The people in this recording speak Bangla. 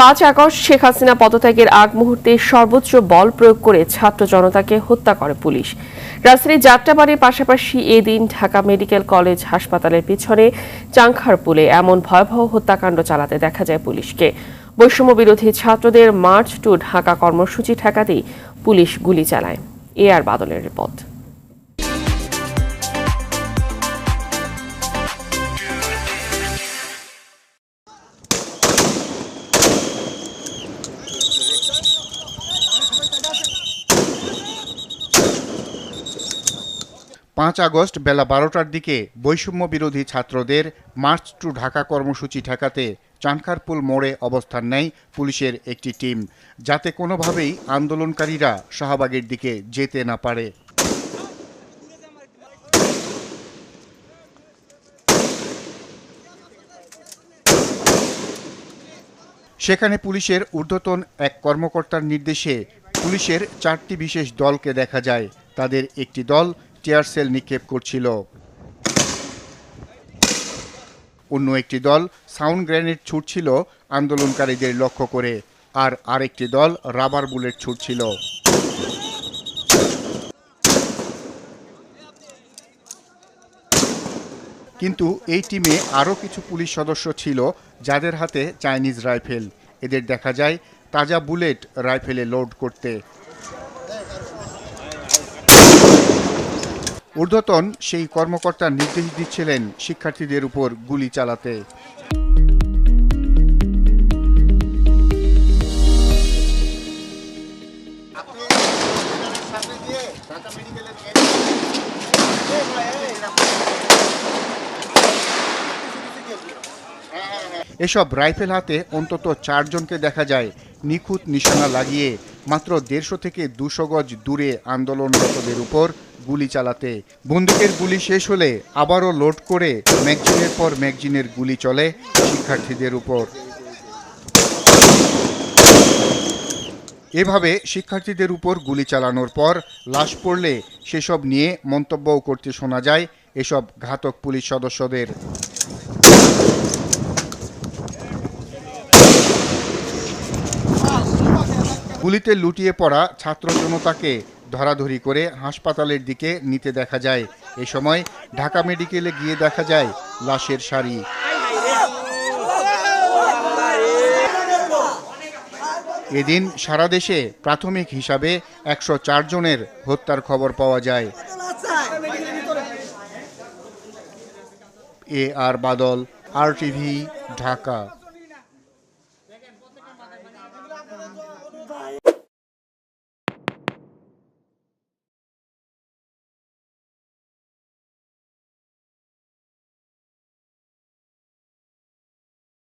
পাঁচ আগস্ট শেখ হাসিনা পদত্যাগের আগ মুহূর্তে সর্বোচ্চ বল প্রয়োগ করে ছাত্র জনতাকে হত্যা করে পুলিশ। রাজধানীর যাত্রাবাড়ির পাশাপাশি এদিন ঢাকা মেডিকেল কলেজ হাসপাতালের পিছনে চাংখারপুলে এমন ভয়াবহ হত্যাকাণ্ড চালাতে দেখা যায় পুলিশকে। বৈষম্য বিরোধী ছাত্রদের মার্চ টু ঢাকা কর্মসূচি ঠেকাতেই পুলিশ গুলি চালায়। এ আর বাদলের রিপোর্ট। পাঁচ আগস্ট বেলা বারোটার দিকে বৈষম্য বিরোধী ছাত্রদের মার্চ টু ঢাকা কর্মসূচি ঠেকাতে চানখারপুল মোড়ে অবস্থান নেয় পুলিশের একটি টিম, যাতে কোনোভাবেই আন্দোলনকারীরা শাহবাগের দিকে যেতে না পারে। সেখানে পুলিশের ঊর্ধ্বতন এক কর্মকর্তার নির্দেশে পুলিশের চারটি বিশেষ দলকে দেখা যায়। তাদের একটি দল টিয়ার সেল নিক্ষেপ করছিল। অন্য একটি দল সাউন্ড গ্রেনেড ছুটছিল আন্দোলনকারীদের লক্ষ্য করে, আর আরেকটি দল রাবার বুলেট ছুটছিল। কিন্তু এই টিমে আরও কিছু পুলিশ সদস্য ছিল যাদের হাতে চাইনিজ রাইফেল। এদের দেখা যায়, তাজা বুলেট রাইফেলে লোড করতে ঊর্ধ্বতন সেই কর্মকর্তা নির্দেশ দিচ্ছিলেন শিক্ষার্থীদের উপর গুলি চালাতে। এসব রাইফেল হাতে অন্তত চারজনকে দেখা যায় নিখুঁত নিশানা লাগিয়ে, মাত্র দেড়শো থেকে দুশো গজ দূরে আন্দোলনরতদের উপর গুলি চালাতে। বন্দুকের গুলি শেষ হলে আবারও লোড করে ম্যাগজিনের পর ম্যাগজিনের গুলি চলে শিক্ষার্থীদের উপর। এভাবে শিক্ষার্থীদের উপর গুলি চালানোর পর লাশ পড়লে সেসব নিয়ে মন্তব্যও করতে শোনা যায় এসব ঘাতক পুলিশ সদস্যদের। গুলিতে লুটিয়ে পড়া ছাত্র জনতাকে ধরাধরি করে হাসপাতালের দিকে নিতে দেখা যায়। এ সময় ঢাকা মেডিকেলে গিয়ে দেখা যায় লাশের সারি। এদিন সারা দেশে প্রাথমিক হিসাবে একশো জনের হত্যার খবর পাওয়া যায়। A R Badal, R TV, Dhaka.